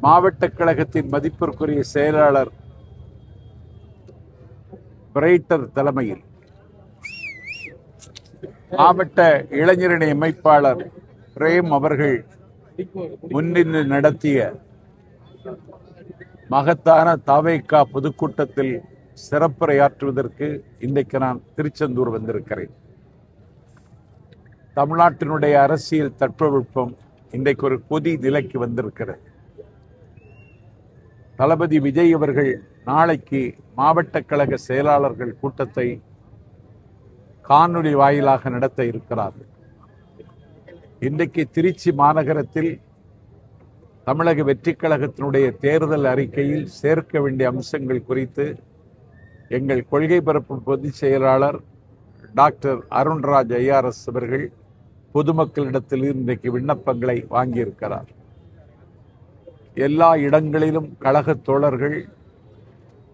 மாவட்ட கழகத்தின் மதிப்பிற்குரிய செயலாளர் பிரைட்டர் தலைமையில் மாவட்ட இளைஞரணி அமைப்பாளர் பிரேம் அவர்கள் முன்னின்று நடத்திய மகத்தான தாவேக்கா பொதுக்கூட்டத்தில் சிறப்புரையாற்றுவதற்கு இன்றைக்கு நான் திருச்செந்தூர் வந்திருக்கிறேன். தமிழ்நாட்டினுடைய அரசியல் தட்பவெப்பம் இன்றைக்கு ஒரு கொதி நிலைக்கு வந்திருக்கிறது. தளபதி விஜய் அவர்கள் நாளைக்கு மாவட்ட கழக செயலாளர்கள் கூட்டத்தை காணொளி வாயிலாக நடத்த இருக்கிறார்கள். இன்றைக்கு திருச்சி மாநகரத்தில் தமிழக வெற்றி கழகத்தினுடைய தேர்தல் அறிக்கையில் சேர்க்க வேண்டிய அம்சங்கள் குறித்து எங்கள் கொள்கை பரப்பு பொதுச் செயலாளர் டாக்டர் அருண்ராஜ் ஐஆர்எஸ் அவர்கள் பொதுமக்களிடத்தில் இன்றைக்கு விண்ணப்பங்களை வாங்கியிருக்கிறார். எல்லா இடங்களிலும் கழகத் தோழர்கள்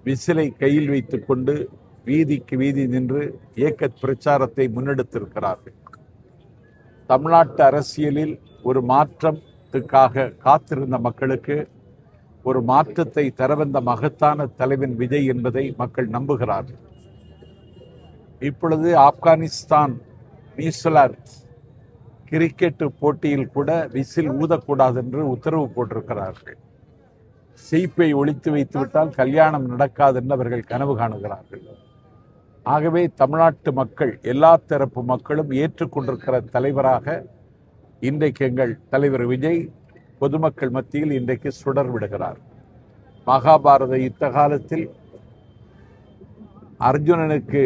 விசிலை கையில் வைத்துக்கொண்டு வீதிக்கு வீதி நின்று இயக்க பிரச்சாரத்தை முன்னெடுத்திருக்கிறார்கள். தமிழ்நாட்டு அரசியலில் ஒரு மாற்றத்துக்காக காத்திருந்த மக்களுக்கு ஒரு மாற்றத்தை தரவந்த மகத்தான தலைவன் விஜய் என்பதை மக்கள் நம்புகிறார்கள். இப்பொழுது ஆப்கானிஸ்தான் நியூசிலாந்து கிரிக்கெட் போட்டியில் கூட விசில் ஊதக்கூடாது என்று உத்தரவு போட்டிருக்கிறார்கள். சீப்பை ஒழித்து வைத்துவிட்டால் கல்யாணம் நடக்காது என்று அவர்கள் கனவு காணுகிறார்கள். ஆகவே தமிழ்நாட்டு மக்கள் எல்லா தரப்பு மக்களும் ஏற்றுக்கொண்டிருக்கிற தலைவராக இன்றைக்கு எங்கள் தலைவர் விஜய் பொதுமக்கள் மத்தியில் இன்றைக்கு சுடர் விடுகிறார். மகாபாரத யுத்த காலத்தில் அர்ஜுனனுக்கு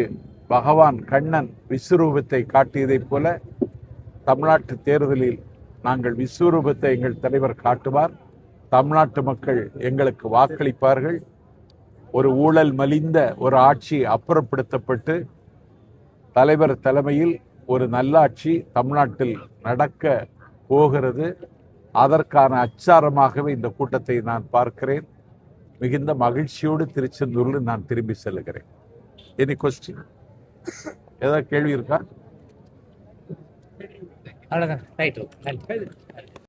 பகவான் கண்ணன் விஸ்வரூபத்தை காட்டியதைப் போல தமிழ்நாட்டு தேர்தலில் நாங்கள் விஸ்வரூபத்தை எங்கள் தலைவர் காட்டுவார். தமிழ்நாட்டு மக்கள் எங்களுக்கு வாக்களிப்பார்கள். ஒரு ஊழல் மலிந்த ஒரு ஆட்சி அப்புறப்படுத்தப்பட்டு தலைவர் தலைமையில் ஒரு நல்லாட்சி தமிழ்நாட்டில் நடக்க போகிறது. அதற்கான அச்சாரமாகவே இந்த கூட்டத்தை நான் பார்க்கிறேன். மிகுந்த மகிழ்ச்சியோடு திருச்செந்தூரில் நான் திரும்பி செல்லுகிறேன். எனி கொஸ்டின் ஏதாவது கேள்வி இருக்கா? அவ்வளோதான் ரைட் ஓகே நன்றி